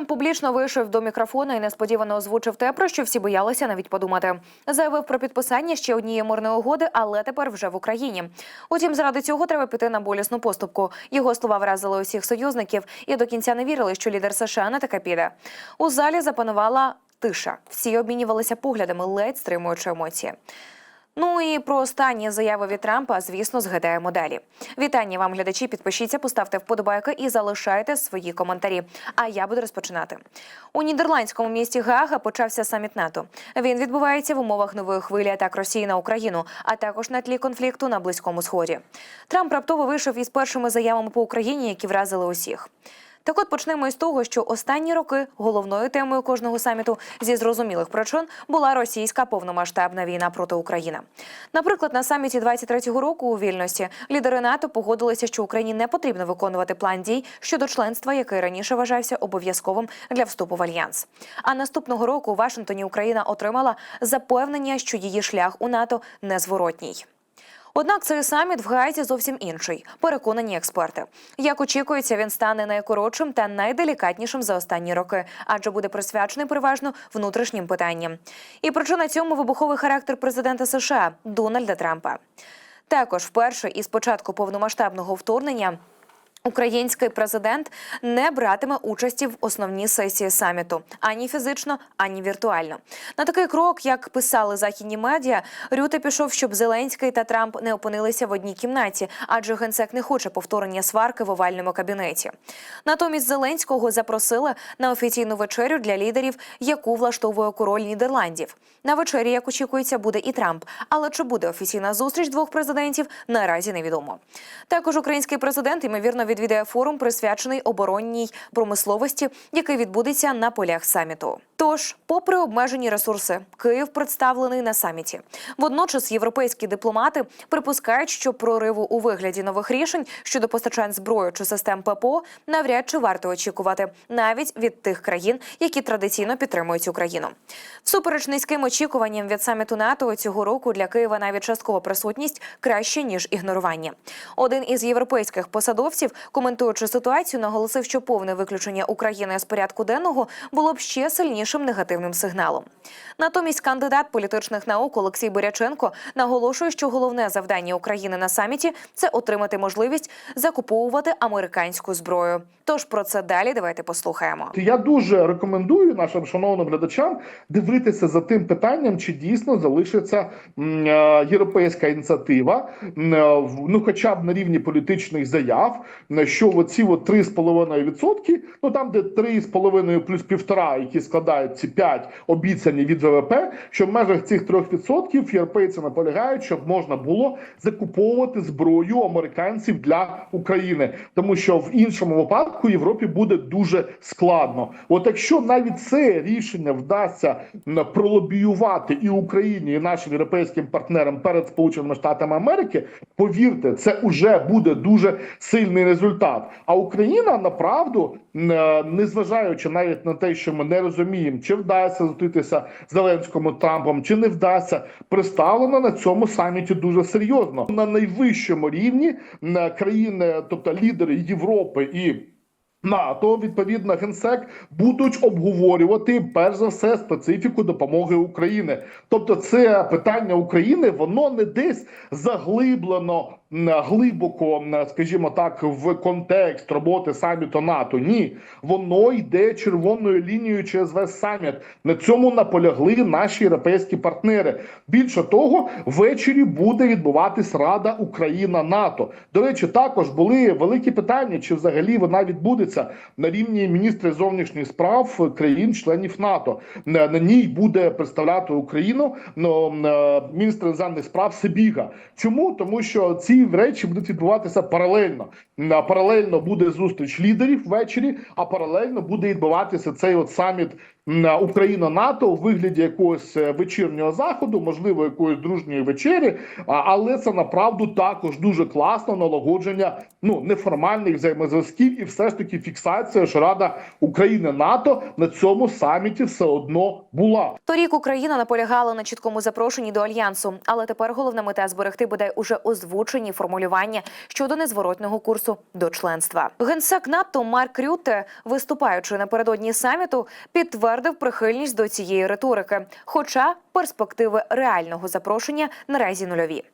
Трамп публічно вийшов до мікрофону і несподівано озвучив те, про що всі боялися навіть подумати. Заявив про підписання ще однієї мирної угоди, але тепер вже в Україні. Утім, заради цього треба піти на болісну поступку. Його слова вразили усіх союзників і до кінця не вірили, що лідер США на таке піде. У залі запанувала тиша. Всі обмінювалися поглядами, ледь стримуючи емоції. Ну і про останні заяви від Трампа, звісно, згадаємо далі. Вітання вам, глядачі. Підпишіться, поставте вподобайки і залишайте свої коментарі. А я буду розпочинати. У нідерландському місті Гаага почався саміт НАТО. Він відбувається в умовах нової хвилі атак Росії на Україну, а також на тлі конфлікту на близькому сході. Трамп раптово вийшов із першими заявами по Україні, які вразили усіх. Так от почнемо із того, що останні роки головною темою кожного саміту зі зрозумілих причин була російська повномасштабна війна проти України. Наприклад, на саміті 23-го року у вільності лідери НАТО погодилися, що Україні не потрібно виконувати план дій щодо членства, який раніше вважався обов'язковим для вступу в альянс. А наступного року у Вашингтоні Україна отримала запевнення, що її шлях у НАТО незворотній. Однак цей саміт в Гаазі зовсім інший. Переконані експерти. Як очікується, він стане найкоротшим та найделікатнішим за останні роки, адже буде присвячений переважно внутрішнім питанням. І причина цьому вибуховий характер президента США Дональда Трампа. Також вперше із початку повномасштабного вторгнення. Український президент не братиме участі в основній сесії саміту ані фізично, ані віртуально. На такий крок, як писали західні медіа, Рюте пішов, щоб Зеленський та Трамп не опинилися в одній кімнаті, адже генсек не хоче повторення сварки в овальному кабінеті. Натомість Зеленського запросили на офіційну вечерю для лідерів, яку влаштовує король Нідерландів. На вечері, як очікується, буде і Трамп. Але чи буде офіційна зустріч двох президентів, наразі невідомо. Також український президент ймовірно відвідає форум, присвячений оборонній промисловості, який відбудеться на полях саміту. Тож, попри обмежені ресурси, Київ представлений на саміті. Водночас європейські дипломати припускають, що прориву у вигляді нових рішень щодо постачань зброї чи систем ППО навряд чи варто очікувати навіть від тих країн, які традиційно підтримують Україну. Всупереч низьким очікуванням від саміту НАТО цього року для Києва навіть часткова присутність краще ніж ігнорування. Один із європейських посадовців, коментуючи ситуацію, наголосив, що повне виключення України з порядку денного було б ще сильнішим негативним сигналом. Натомість кандидат політичних наук Олексій Боряченко наголошує, що головне завдання України на саміті це отримати можливість закуповувати американську зброю. Тож про це далі давайте послухаємо. Я дуже рекомендую нашим шановним глядачам дивитися за тим питанням, чи дійсно залишиться е, європейська ініціатива, е, ну хоча б на рівні політичних заяв, що оці от 3,5%, ну там де 3,5 плюс півтора, які складають ці 5 обіцяні від ВВП, що в межах цих 3% європейці наполягають, щоб можна було закуповувати зброю американців для України, тому що в іншому випадку Європі буде дуже складно. От якщо навіть це рішення вдасться пролобіювати і Україні, і нашим європейським партнерам перед Сполученими Штатами Америки, повірте, це вже буде дуже сильний результат. А Україна направду, е, незважаючи навіть на те, що ми не розуміємо, чи вдасться зустрітися Зеленському Трампом, чи не вдасться, представлена на цьому саміті дуже серйозно на найвищому рівні країни, тобто лідери Європи і. НАТО, відповідно, генсек будуть обговорювати перш за все специфіку допомоги України. Тобто, це питання України, воно не десь заглиблено глибоко, скажімо так, в контекст роботи саміту НАТО. Ні, воно йде червоною лінією через весь саміт. На цьому наполягли наші європейські партнери. Більше того, ввечері буде відбуватись Рада Україна НАТО. До речі, також були великі питання, чи взагалі вона відбудеться на рівні міністрів зовнішніх справ країн-членів НАТО. На, на ній буде представляти Україну ну, е, міністр іноземних справ Сибіга. Чому? Тому що ці речі будуть відбуватися паралельно. Паралельно буде зустріч лідерів ввечері, а паралельно буде відбуватися цей от саміт Україна НАТО у вигляді якогось е, вечірнього заходу, можливо, якоїсь дружньої вечері. Але це направду також дуже класно налагодження ну неформальних взаємозв'язків і все ж таки фіксація, що Рада України НАТО на цьому саміті все одно була. Торік Україна наполягала на чіткому запрошенні до альянсу, але тепер головна мета зберегти бодай уже озвучені формулювання щодо незворотного курсу до членства. Генсек НАТО Марк Рютте, виступаючи напередодні саміту, підтвердив прихильність до цієї риторики, хоча перспективи реального запрошення наразі нульові.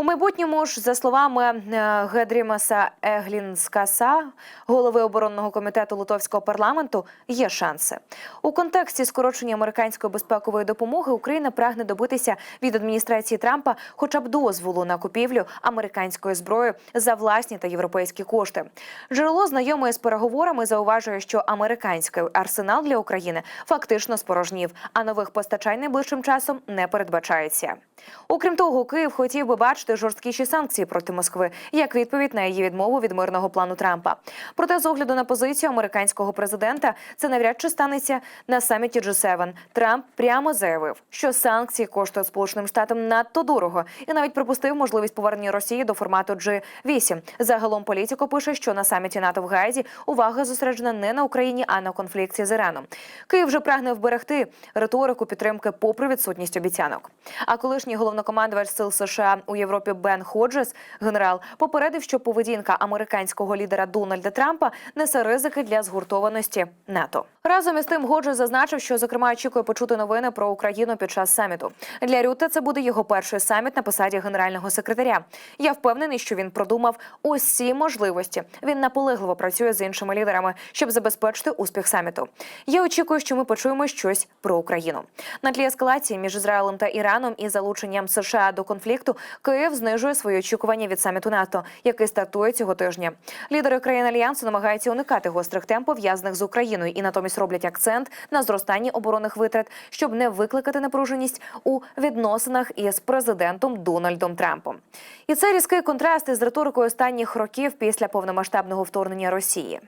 У майбутньому ж, за словами е, Гедрімаса Еглінскаса, голови оборонного комітету Литовського парламенту, є шанси. У контексті скорочення американської безпекової допомоги Україна прагне добитися від адміністрації Трампа хоча б дозволу на купівлю американської зброї за власні та європейські кошти. Джерело знайоме з переговорами зауважує, що американський арсенал для України фактично спорожнів, а нових постачань найближчим часом не передбачається. Окрім того, Київ хотів би бачити жорсткіші санкції проти Москви як відповідь на її відмову від мирного плану Трампа. Проте, з огляду на позицію американського президента, це навряд чи станеться на саміті G7. Трамп прямо заявив, що санкції коштують Сполученим Штатам надто дорого, і навіть припустив можливість повернення Росії до формату G8. Загалом політико пише, що на саміті НАТО в Гаазі увага зосереджена не на Україні, а на конфлікті з Іраном. Київ вже прагне вберегти риторику підтримки попри відсутність обіцянок. А колишній головнокомандувач сил США у Європі Бен Ходжес, генерал, попередив, що поведінка американського лідера Дональда Трампа несе ризики для згуртованості НАТО. Разом із тим Годжес зазначив, що зокрема очікує почути новини про Україну під час саміту. Для Рюте це буде його перший саміт на посаді генерального секретаря. Я впевнений, що він продумав усі можливості. Він наполегливо працює з іншими лідерами, щоб забезпечити успіх саміту. Я очікую, що ми почуємо щось про Україну. На тлі ескалації між Ізраїлем та Іраном і залученням США до конфлікту Київ знижує свої очікування від саміту НАТО, який стартує цього тижня. Лідери країн альянсу намагаються уникати гострих тем пов'язаних з Україною і натомість роблять акцент на зростанні оборонних витрат, щоб не викликати напруженість у відносинах із президентом Дональдом Трампом. І це різкий контраст із риторикою останніх років після повномасштабного вторгнення Росії.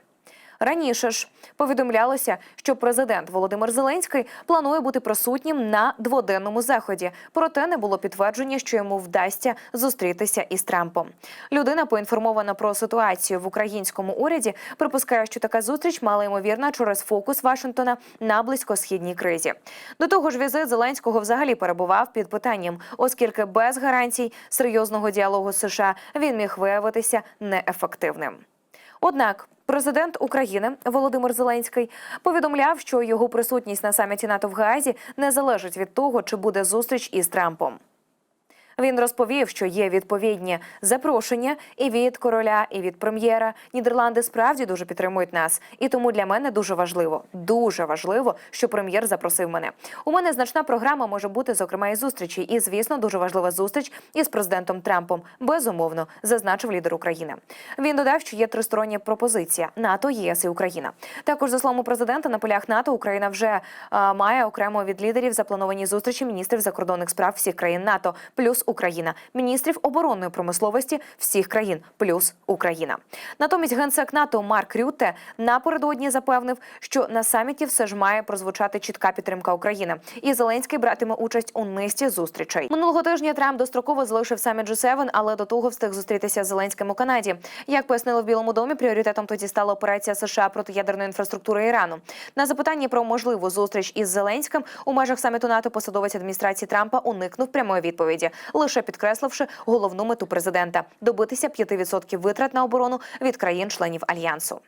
Раніше ж повідомлялося, що президент Володимир Зеленський планує бути присутнім на дводенному заході. Проте не було підтвердження, що йому вдасться зустрітися із Трампом. Людина поінформована про ситуацію в українському уряді. Припускає, що така зустріч мала ймовірна через фокус Вашингтона на близькосхідній кризі. До того ж, візит Зеленського взагалі перебував під питанням, оскільки без гарантій серйозного діалогу США він міг виявитися неефективним. Однак президент України Володимир Зеленський повідомляв, що його присутність на саміті НАТО в Гаазі не залежить від того, чи буде зустріч із Трампом. Він розповів, що є відповідні запрошення і від короля, і від прем'єра. Нідерланди справді дуже підтримують нас, і тому для мене дуже важливо, дуже важливо, що прем'єр запросив мене. У мене значна програма може бути, зокрема, і зустрічі. І звісно, дуже важлива зустріч із президентом Трампом. Безумовно, зазначив лідер України. Він додав, що є тристороння пропозиція НАТО, ЄС і Україна. Також за словами президента, на полях НАТО Україна вже а, має окремо від лідерів заплановані зустрічі міністрів закордонних справ всіх країн НАТО, плюс Україна, міністрів оборонної промисловості всіх країн, плюс Україна. Натомість генсек НАТО Марк Рютте напередодні запевнив, що на саміті все ж має прозвучати чітка підтримка України, і Зеленський братиме участь у низці зустрічей. Минулого тижня Трамп достроково залишив саміт G7, але до того встиг зустрітися з Зеленським у Канаді. Як пояснили в Білому домі, пріоритетом тоді стала операція США проти ядерної інфраструктури Ірану. На запитання про можливу зустріч із Зеленським у межах саміту НАТО посадовець адміністрації Трампа уникнув прямої відповіді, лише підкресливши головну мету президента добитися 5% витрат на оборону від країн-членів альянсу.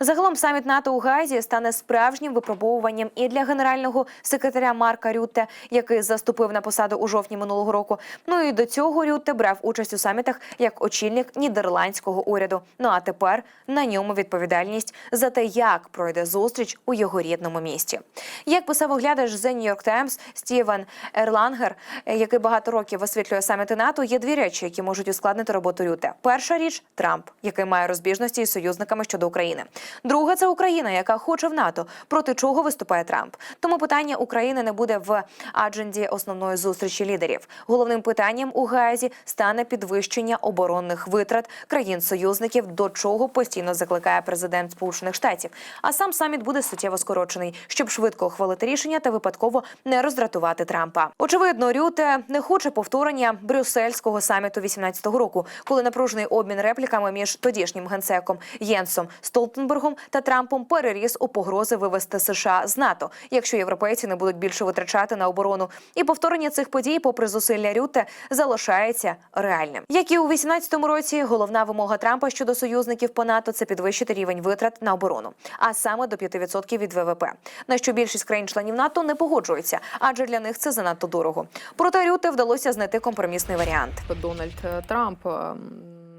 Загалом саміт НАТО у Гаазі стане справжнім випробовуванням і для генерального секретаря Марка Рютте, який заступив на посаду у жовтні минулого року. Ну і до цього Рютте брав участь у самітах як очільник нідерландського уряду. Ну а тепер на ньому відповідальність за те, як пройде зустріч у його рідному місті. Як писав оглядач The New York Times Стівен Ерлангер, який багато років висвітлює саміти НАТО, є дві речі, які можуть ускладнити роботу Рютте. Перша річ Трамп, який має розбіжності із союзниками щодо України. Друга це Україна, яка хоче в НАТО, проти чого виступає Трамп. Тому питання України не буде в адженді основної зустрічі лідерів. Головним питанням у Гаазі стане підвищення оборонних витрат країн-союзників, до чого постійно закликає президент Сполучених Штатів. А сам саміт буде суттєво скорочений, щоб швидко ухвалити рішення та випадково не роздратувати Трампа. Очевидно, Рюте не хоче повторення повторення брюссельського саміту 18-го року, коли напружений обмін репліками між тодішнім генсеком Єнсом Столтенбергом та Трампом переріс у погрози вивести США з НАТО, якщо європейці не будуть більше витрачати на оборону. І повторення цих подій, попри зусилля Рютте, залишається реальним. Як і у 18-му році, головна вимога Трампа щодо союзників по НАТО це підвищити рівень витрат на оборону, а саме до 5% від ВВП. На що більшість країн-членів НАТО не погоджуються, адже для них це занадто дорого. Проте Рютте вдалося знайти компромісний варіант. Дональд е, Трамп е,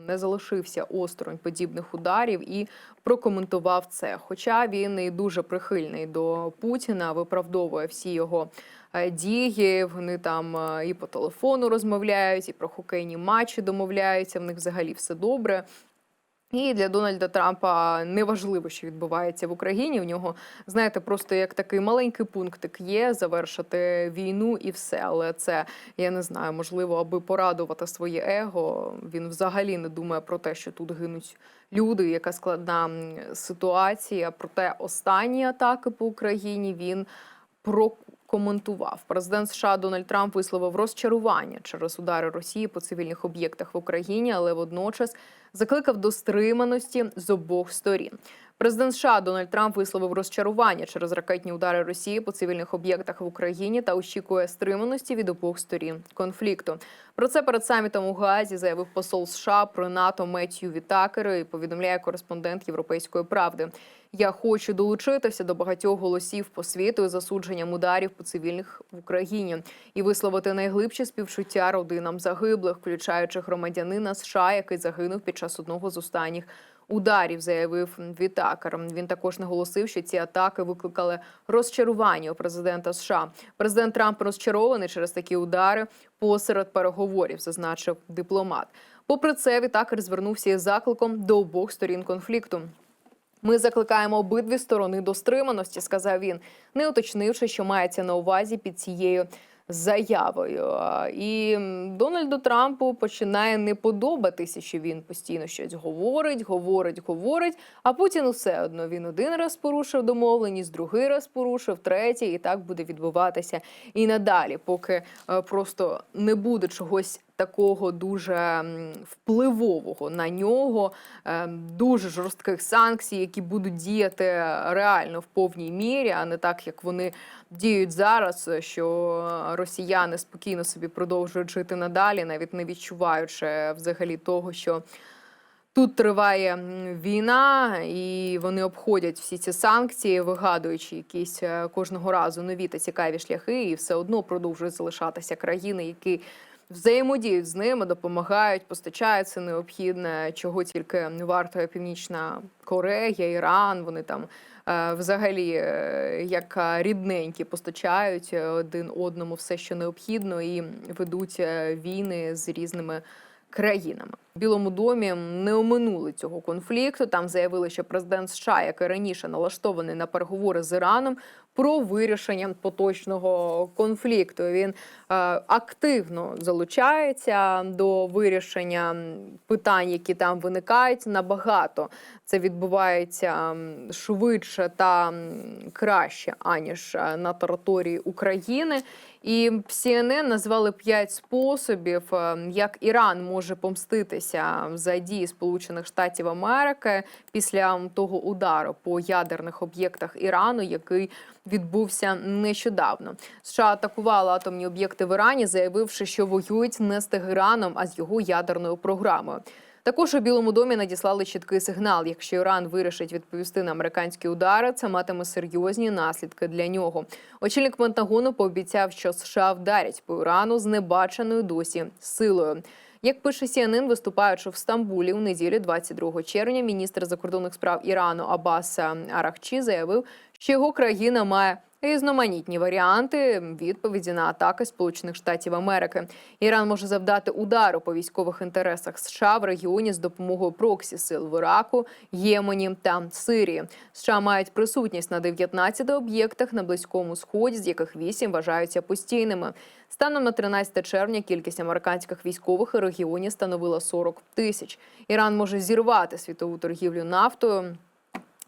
не залишився осторонь подібних ударів і прокоментував це. Хоча він і дуже прихильний до Путіна, виправдовує всі його е, дії. Вони там і по телефону розмовляють, і про хокейні матчі домовляються. В них взагалі все добре. І для Дональда Трампа не важливо, що відбувається в Україні. В нього, знаєте, просто як такий маленький пунктик є завершити війну і все. Але це я не знаю, можливо, аби порадувати своє его. Він взагалі не думає про те, що тут гинуть люди, яка складна ситуація. Проте останні атаки по Україні він прокоментував. Президент США Дональд Трамп висловив розчарування через удари Росії по цивільних об'єктах в Україні, але водночас закликав до стриманості з обох сторін. Президент США Дональд Трамп висловив розчарування через ракетні удари Росії по цивільних об'єктах в Україні та очікує стриманості від обох сторін конфлікту. Про це перед самітом у Газі заявив посол США про НАТО Меттью Вітакер і повідомляє кореспондент Європейської правди. Я хочу долучитися до багатьох голосів по світу із засудженням ударів по цивільних в Україні і висловити найглибші співчуття родинам загиблих, включаючи громадянина США, який загинув під час одного з останніх ударів, заявив Вітакер. Він також наголосив, що ці атаки викликали розчарування у президента США. Президент Трамп розчарований через такі удари посеред переговорів, зазначив дипломат. Попри це, Вітакер звернувся із закликом до обох сторін конфлікту. Ми закликаємо обидві сторони до стриманості, сказав він, не уточнивши, що мається на увазі під цією заявою. І Дональду Трампу починає не подобатися, що він постійно щось говорить, говорить, говорить. А Путін усе одно він один раз порушив домовленість, другий раз порушив, третій, і так буде відбуватися і надалі, поки е, просто не буде чогось такого дуже впливового на нього, е, дуже жорстких санкцій, які будуть діяти реально в повній мірі, а не так, як вони діють зараз, що росіяни спокійно собі продовжують жити надалі, навіть не відчуваючи взагалі того, що. Тут триває війна, і вони обходять всі ці санкції, вигадуючи якісь е, кожного разу нові та цікаві шляхи, і все одно продовжують залишатися країни, які взаємодіють з ними, допомагають, постачають це необхідне, чого тільки не вартує Північна Корея, Іран. Вони там е, взагалі е, як рідненькі постачають е, один одному все, що необхідно, і ведуть війни з різними країнами. В Білому домі не оминули цього конфлікту. Там заявили, що президент США, який раніше налаштований на переговори з Іраном, про вирішення поточного конфлікту. Він е, активно залучається до вирішення питань, які там виникають. Набагато це відбувається швидше та краще аніж е, на території України. І CNN назвали п'ять способів, е, як Іран може помститися за дії Сполучених Штатів Америки після того удару по ядерних об'єктах Ірану, який відбувся нещодавно. США атакували атомні об'єкти в Ірані, заявивши, що воюють не з Тегераном, а з його ядерною програмою. Також у Білому домі надіслали чіткий сигнал. Якщо Іран вирішить відповісти на американські удари, це матиме серйозні наслідки для нього. Очільник Пентагону пообіцяв, що США вдарять по Ірану з небаченою досі силою. Як пише CNN, виступаючи в Стамбулі у неділю, 22 червня, міністр закордонних справ Ірану Аббас Арахчі заявив, що його країна має різноманітні варіанти відповіді на атаки Сполучених Штатів Америки. Іран може завдати удару по військових інтересах США в регіоні з допомогою проксі сил в Іраку, Ємені та Сирії. США мають присутність на 19 об'єктах на близькому сході, з яких 8 вважаються постійними. Станом на 13 червня кількість американських військових у регіоні становила 40 тисяч. Іран може зірвати світову торгівлю нафтою.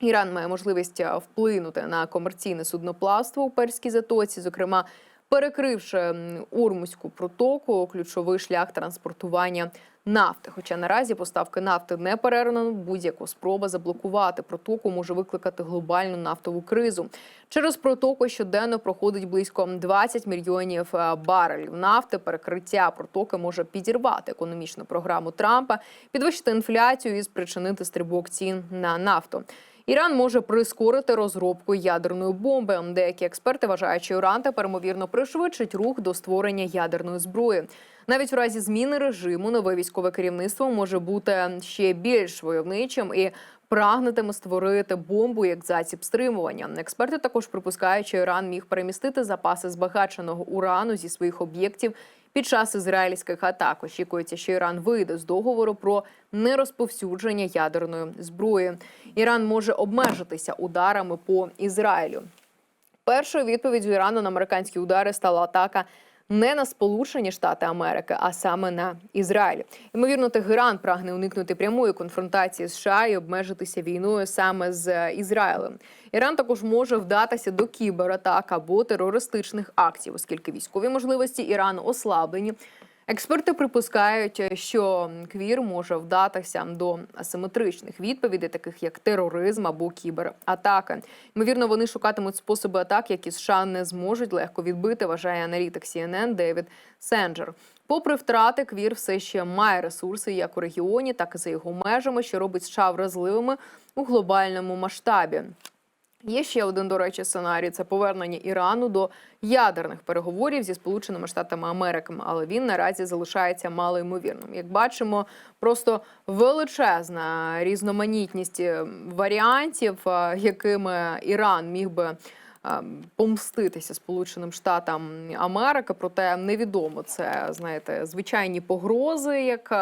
Іран має можливість е, вплинути на комерційне судноплавство у Перській затоці, зокрема. перекривши м, Ормузьку протоку, ключовий шлях транспортування нафти. Хоча наразі поставки нафти не перервано, будь-яка спроба заблокувати протоку може викликати глобальну нафтову кризу. Через протоку щоденно проходить близько 20 мільйонів е, барелів нафти. Перекриття протоки може підірвати економічну програму Трампа, підвищити інфляцію і спричинити стрибок цін на нафту. Іран може прискорити розробку ядерної бомби. Деякі експерти вважають, що Іран тепер ймовірно пришвидшить рух до створення ядерної зброї. Навіть в разі зміни режиму нове військове керівництво може бути ще більш войовничим і прагнетиме створити бомбу як засіб стримування. Експерти також припускають, що Іран міг перемістити запаси збагаченого урану зі своїх об'єктів під час ізраїльських атак. Очікується, що Іран вийде з договору про нерозповсюдження ядерної зброї. Іран може обмежитися ударами по Ізраїлю. Першою відповіддю Ірану на американські удари стала атака не на Сполучені Штати Америки, а саме на Ізраїль. Ймовірно, Тегеран прагне уникнути прямої конфронтації з США і обмежитися війною саме з Ізраїлем. Іран також може вдатися до кібератак або терористичних актів, оскільки військові можливості Ірану ослаблені. Експерти припускають, що квір може вдатися до асиметричних відповідей, таких як тероризм або кібератака. Ймовірно, вони шукатимуть способи атак, які США не зможуть легко відбити, вважає аналітик CNN Девід Сенджер. Попри втрати, квір все ще має ресурси як у регіоні, так і за його межами, що робить США вразливими у глобальному масштабі. Є ще один, до речі, сценарій це повернення Ірану до ядерних переговорів зі Сполученими Штатами Америки, але він наразі залишається малоймовірним. Як бачимо, просто величезна різноманітність е, варіантів, е, якими Іран міг би. Е, Помститися Сполученим Штатам Америки, проте невідомо це знаєте звичайні погрози, як е,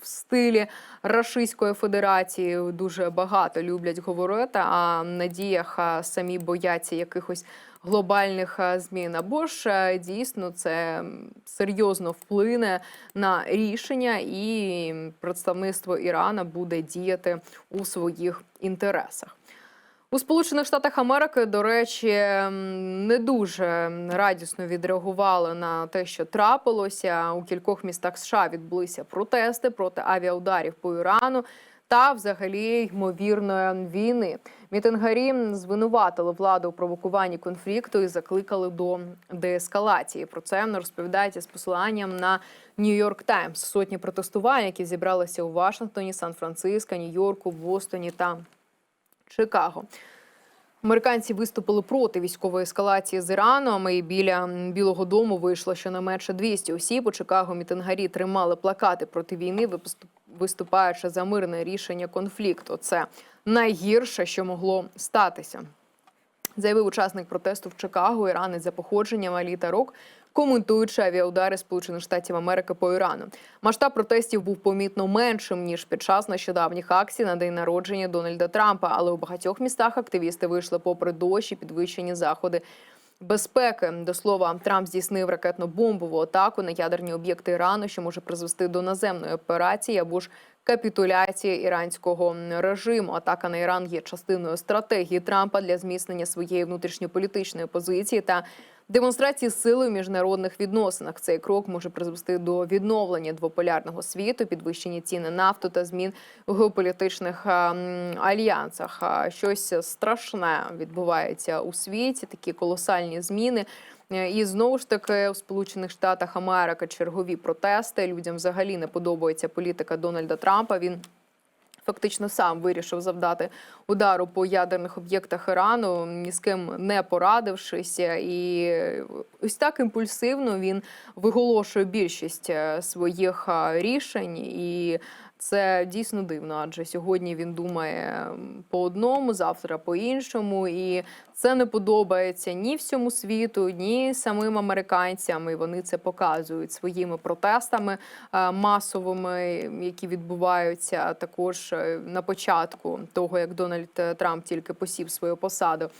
в стилі Рашистської Федерації дуже багато люблять говорити. А на діях е, самі бояться якихось глобальних е, змін. Або ж дійсно це серйозно вплине на рішення, і представництво Ірана буде діяти у своїх інтересах. У Сполучених Штатах Америки, до речі, не дуже радісно відреагували на те, що трапилося. У кількох містах США відбулися протести проти авіаударів по Ірану та, взагалі, ймовірної війни. Мітингарі звинуватили владу у провокуванні конфлікту і закликали до деескалації. Про це розповідається з посиланням на Нью-Йорк Таймс. Сотні протестувань, які зібралися у Вашингтоні, Сан-Франциско, Нью-Йорку, Бостоні та Чикаго. Американці виступили проти військової ескалації з Іраном. І біля Білого Дому вийшло щонайменше 200 осіб. У Чикаго мітингарі тримали плакати проти війни, виступаючи за мирне рішення конфлікту. Це найгірше, що могло статися. Заявив учасник протесту в Чикаго, іранець за походженням Алі Тарок, коментуючи авіаудари Сполучених Штатів Америки по Ірану. Масштаб протестів був помітно меншим ніж під час нещодавніх акцій на день народження Дональда Трампа. Але у багатьох містах активісти вийшли попри дощ і підвищені заходи. Безпеки до слова, Трамп здійснив ракетно-бомбову атаку на ядерні об'єкти Ірану, що може призвести до наземної операції або ж капітуляції іранського режиму. Атака на Іран є частиною стратегії Трампа для зміцнення своєї внутрішньополітичної позиції та демонстрації сили у міжнародних відносинах. Цей крок може призвести до відновлення двополярного світу, підвищення ціни нафту та змін у геополітичних альянсах. Щось страшне відбувається у світі. Такі колосальні зміни. Е, І знову ж таки у Сполучених Штатах Америки чергові протести. Людям взагалі не подобається політика Дональда Трампа. Він фактично сам вирішив завдати удару по ядерних об'єктах Ірану, ні з ким не порадившись. І ось так імпульсивно він виголошує більшість е, своїх е, рішень і. Це дійсно дивно, адже сьогодні він думає по одному, завтра по іншому, і це не подобається ні всьому світу, ні самим американцям. І вони це показують своїми протестами е, масовими, які відбуваються також е, на початку того, як Дональд Трамп тільки посів свою посаду.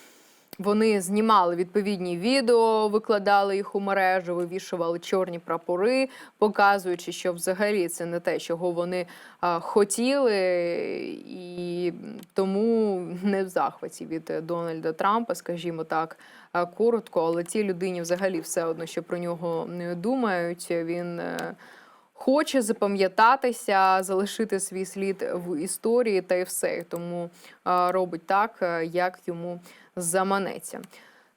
Вони знімали відповідні відео, викладали їх у мережу, вивішували чорні прапори, показуючи, що взагалі це не те, чого вони а, хотіли, і тому не в захваті від Дональда Трампа, скажімо так, коротко, але цій людині взагалі все одно, що про нього не думають. Він е, хоче запам'ятатися, залишити свій слід в історії та й все. Тому робить так, е, як йому заманеться.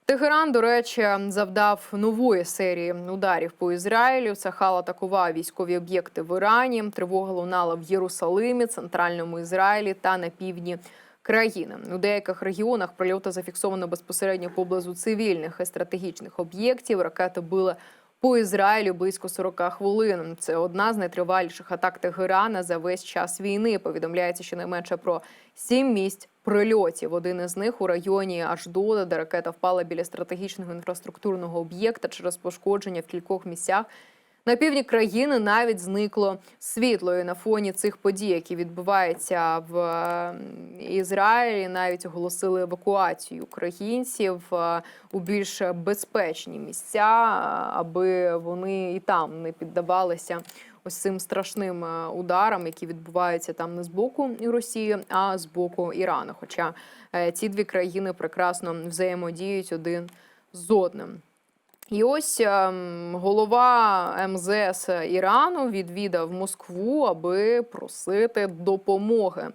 Тегеран, до речі, завдав нової серії ударів по Ізраїлю. Сахал атакував військові об'єкти в Ірані. Тривога лунала в Єрусалимі, центральному Ізраїлі та на півдні країни. У деяких регіонах прильоти зафіксовано безпосередньо поблизу цивільних і стратегічних об'єктів. Ракети били по Ізраїлю близько 40 хвилин. Це одна з найтриваліших атак Тегерана за весь час війни. Повідомляється щонайменше про сім місць прильотів. Один із них у районі Аждода, де ракета впала біля стратегічного інфраструктурного об'єкта через пошкодження в кількох місцях. На півдні країни навіть зникло світло. І на фоні цих подій, які відбуваються в Ізраїлі, навіть оголосили евакуацію українців е, у більш безпечні місця, е, аби вони і там не піддавалися ось цим страшним е, ударам, які відбуваються там не з боку Росії, а з боку Ірану. Хоча ці дві країни прекрасно взаємодіють один з одним. І ось ем, голова МЗС Ірану відвідав Москву, аби просити допомоги.